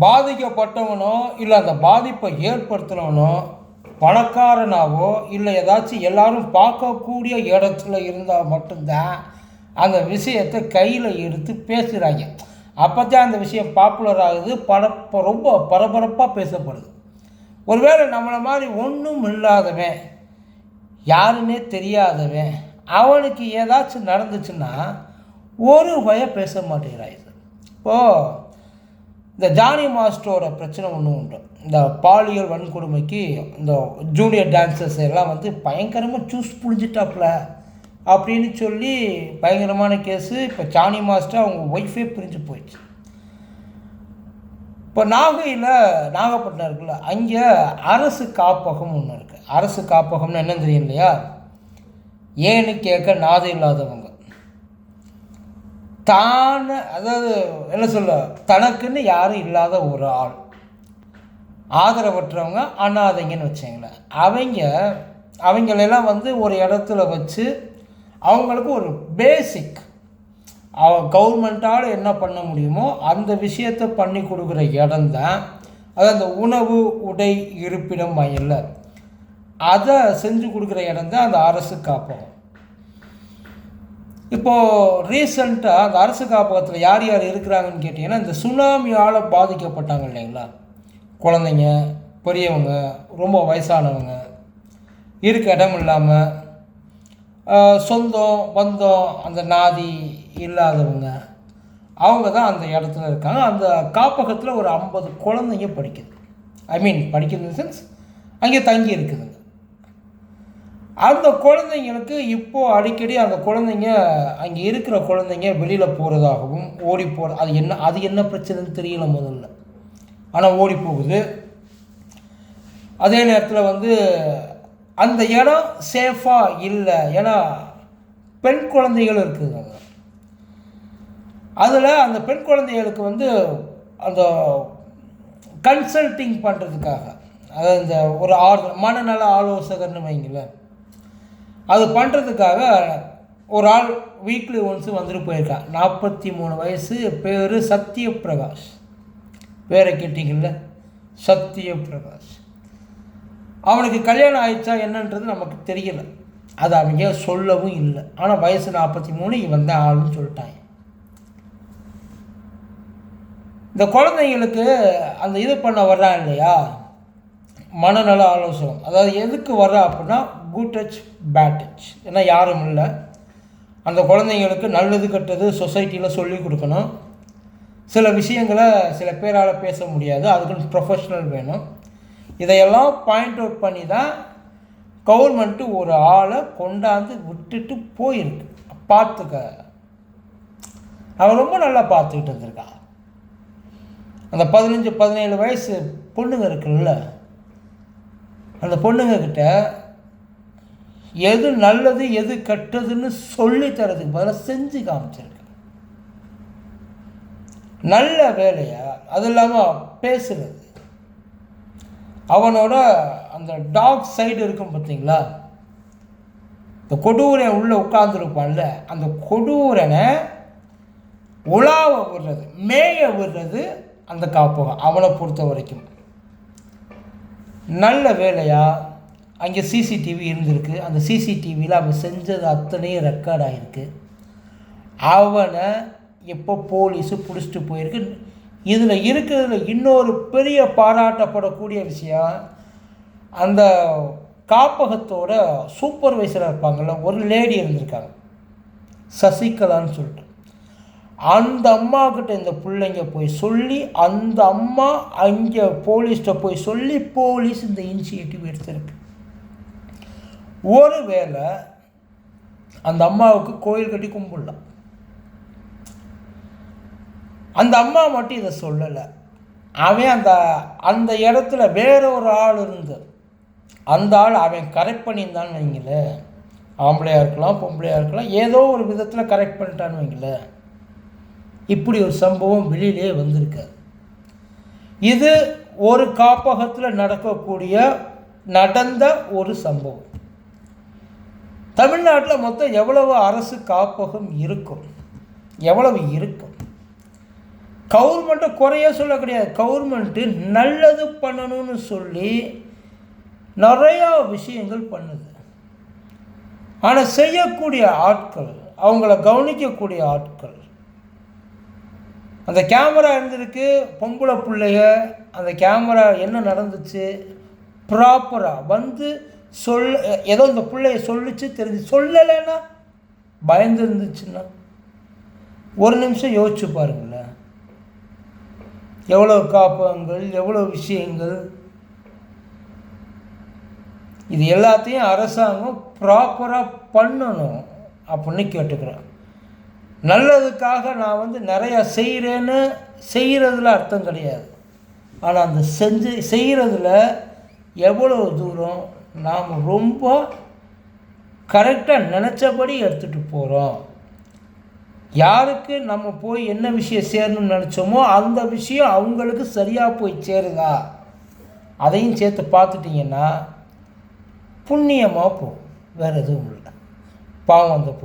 பாதிக்கப்பட்டவனோ இல்லை அந்த பாதிப்பை ஏற்படுத்தினவனோ பணக்காரனாவோ இல்லை ஏதாச்சும் எல்லாரும் பார்க்கக்கூடிய இடத்துல இருந்தால் மட்டும்தான் அந்த விஷயத்தை கையில் எடுத்து பேசுகிறாங்க அப்போ தான் அந்த விஷயம் பாப்புலர் ஆகுது பரப்ப ரொம்ப பரபரப்பாக பேசப்படுது. ஒருவேளை நம்மளை மாதிரி ஒன்றும் இல்லாதவன் யாருன்னே தெரியாதவன் அவனுக்கு ஏதாச்சும் நடந்துச்சுன்னா ஒரு பய பேச மாட்டேங்கிறாய். இப்போது இந்த ஜானி மாஸ்டரோட பிரச்சனை ஒன்று உண்டு. இந்த பாலியல் வன்கொடுமைக்கு இந்த ஜூனியர் டான்சர்ஸ் எல்லாம் வந்து பயங்கரமாக சூஸ் புழிஞ்சிட்டாப்புல அப்படின்னு சொல்லி பயங்கரமான கேஸு இப்போ ஜானி மாஸ்டர் அவங்க ஒய்ஃபே பிரிஞ்சு போயிடுச்சு. இப்போ நாகையில் நாகப்பட்டினம் இருக்குல்ல அங்கே அரசு காப்பகம் ஒன்று இருக்குது அரசு காப்பகம்னு என்னன்னு தெரியும் இல்லையா? ஏன்னு கேட்க நாதம் இல்லாதவங்க. தான் அதாவது என்ன சொல்ல தனக்குன்னு யாரும் இல்லாத ஒரு ஆள். ஆதரவற்றவங்க அனாதைங்கன்னு வச்சுங்களேன். அவங்க அவங்களெல்லாம் வந்து ஒரு இடத்துல வச்சு அவங்களுக்கு ஒரு பேசிக் அவ கவர்மெண்ட்டால் என்ன பண்ண முடியுமோ அந்த விஷயத்தை பண்ணி கொடுக்குற இடம்தான் அது அந்த உணவு உடை இருப்பிடம் மையல்ல அதை செஞ்சு கொடுக்குற இடம் தான் அந்த அரசு காப்பகம். இப்போது ரீசண்டாக அந்த அரசு காப்பகத்தில் யார் யார் இருக்கிறாங்கன்னு கேட்டிங்கன்னா இந்த சுனாமியால் பாதிக்கப்பட்டாங்க இல்லைங்களா? குழந்தைங்க பெரியவங்க ரொம்ப வயசானவங்க இருக்க இடம் இல்லாமல் சொந்தம் பந்தம் அந்த நாதி இல்லாதவங்க அவங்க தான் அந்த இடத்துல இருக்காங்க. அந்த காப்பகத்தில் ஒரு ஐம்பது குழந்தைங்க படிக்குது. ஐ மீன் படிக்கிறது சென்ஸ் அங்கே தங்கி இருக்குதுங்க அந்த குழந்தைங்களுக்கு இப்போது அடிக்கடி அந்த குழந்தைங்க அங்கே இருக்கிற குழந்தைங்க வெளியில் போகிறதாகவும் ஓடி போகிற அது என்ன அது என்ன பிரச்சனைன்னு தெரியல முதல்ல. ஆனால் ஓடி போகுது. அதே நேரத்தில் வந்து அந்த இடம் சேஃபாக இல்லை. ஏன்னா பெண் குழந்தைகள் இருக்குதுங்க அங்க. அதில் அந்த பெண் குழந்தைகளுக்கு வந்து அந்த கன்சல்டிங் பண்ணுறதுக்காக அதாவது இந்த ஒரு ஆர் மனநல ஆலோசகர்னு வைங்களேன். அது பண்ணுறதுக்காக ஒரு ஆள் வீக்லி ஒன்ஸு வந்துட்டு போயிருக்கான் நாற்பத்தி மூணு வயசு பேர் சத்யபிரகாஷ். பேரை கேட்டிங்கல்ல? சத்யபிரகாஷ். அவனுக்கு கல்யாணம் ஆயிடுச்சா என்னன்றது நமக்கு தெரியல. அது அவங்க சொல்லவும் இல்லை. ஆனால் வயசு நாற்பத்தி மூணு இவன் தான் ஆளுன்னு சொல்லிட்டாங்க. இந்த குழந்தைங்களுக்கு அந்த இது பண்ண வர்றான் இல்லையா? மனநல ஆலோசனை. அதாவது எதுக்கு வர்றா அப்படின்னா குட் டச் பேட் டச் ஏன்னா யாரும் இல்லை. அந்த குழந்தைங்களுக்கு நல்லது கெட்டது சொசைட்டியில் சொல்லி கொடுக்கணும். சில விஷயங்களை சில பேரால் பேச முடியாது. அதுக்குன்னு ப்ரொஃபஷ்னல் வேணும். இதையெல்லாம் பாயிண்ட் அவுட் பண்ணி தான் கவர்மெண்ட்டு ஒரு ஆளை கொண்டாந்து விட்டுட்டு போயிருக்கு. பார்த்துக்க. அவன் ரொம்ப நல்லா பார்த்துக்கிட்டு இருந்திருக்கா. அந்த பதினஞ்சு பதினேழு வயசு பொண்ணுங்க இருக்குல்ல. அந்த பொண்ணுங்கக்கிட்ட எது நல்லது எது கெட்டதுன்னு சொல்லி தரதுக்கு பதிலாக செஞ்சு காமிச்சிருக்கு நல்ல வேலையா? அது இல்லாமல் பேசுறது. அவனோட அந்த டாக் சைடு இருக்கும் பார்த்தீங்களா இந்த கொடூரன் உள்ளே உட்காந்துருப்பான்ல அந்த கொடூரனை உலாவ விடுறது மேய விடுறது அந்த காப்பகம் அவனை பொறுத்த வரைக்கும். நல்ல வேலையா? அங்கே சிசிடிவி இருந்திருக்கு. அந்த சிசிடிவியில் அவன் செஞ்சது அத்தனையும் ரெக்கார்ட் ஆகிருக்கு அவனை எப்போ போலீஸு பிடிச்சிட்டு போயிருக்கு. இதில் இருக்கிறதுல இன்னொரு பெரிய பாராட்டப்படக்கூடிய விஷயம் அந்த காப்பகத்தோட சூப்பர்வைசராக இருப்பாங்கள்ல ஒரு லேடி இருந்திருக்காங்க. சசிகலான்னு சொல்லிட்டு. அந்த அம்மா கிட்ட இந்த பிள்ளைங்க போய் சொல்லி அந்த அம்மா அங்கே போலீஸ்கிட்ட போய் சொல்லி போலீஸ் இந்த இனிஷியேட்டிவ் எடுத்திருக்கு. ஒருவேளை அந்த அம்மாவுக்கு கோயில் கட்டி கும்பிடலாம். அந்த அம்மா மட்டும் இதை சொல்லலை. அவன் அந்த அந்த இடத்துல வேற ஒரு ஆள் இருந்து அந்த ஆள் அவன் கரெக்ட் பண்ணியிருந்தான்னு வைங்களேன் ஆம்பளையாக இருக்கலாம் பொம்பளையாக இருக்கலாம் ஏதோ ஒரு விதத்தில் கரெக்ட் பண்ணிட்டான்னு வைங்களேன் இப்படி ஒரு சம்பவம் வெளியிலே வந்திருக்காது இது ஒரு காப்பகத்தில் நடக்கக்கூடிய நடந்த ஒரு சம்பவம். தமிழ்நாட்டில் மொத்தம் எவ்வளவு அரசு காப்பகம் இருக்கும்? எவ்வளவு இருக்கும்? கவர்மெண்ட்டை குறைய சொல்ல கிடையாது. கவர்மெண்ட்டு நல்லது பண்ணணும்னு சொல்லி நிறையா விஷயங்கள் பண்ணுது. ஆனால் செய்யக்கூடிய ஆட்கள் அவங்கள கவனிக்கக்கூடிய ஆட்கள் அந்த கேமரா இருந்திருக்கு பொம்பளை பிள்ளைய அந்த கேமரா என்ன நடந்துச்சு? ப்ராப்பராக வந்து சொல் ஏதோ இந்த பிள்ளைய சொல்லிச்சு தெரிஞ்சு சொல்லலைன்னா பயந்து இருந்துச்சுன்னா ஒரு நிமிஷம் யோசிச்சு பாருங்களேன். எவ்வளோ காப்பகங்கள் எவ்வளோ விஷயங்கள். இது எல்லாத்தையும் அரசாங்கம் ப்ராப்பராக பண்ணணும் அப்படின்னு கேட்டுக்கிறேன். நல்லதுக்காக நான் வந்து நிறையா செய்கிறேன்னு செய்கிறதுல அர்த்தம் கிடையாது. ஆனால் அந்த செஞ்சு செய்கிறதுல எவ்வளோ தூரம் நாம் ரொம்ப கரெக்டாக நினச்சபடி எடுத்துகிட்டு போகிறோம் யாருக்கு நம்ம போய் என்ன விஷயம் சேரணும்னு நினச்சோமோ அந்த விஷயம் அவங்களுக்கு சரியாக போய் சேருதா? அதையும் சேர்த்து பார்த்துட்டிங்கன்னா புண்ணியமாக போகும். வேறு எதுவும் இல்லை. பாவம் அந்த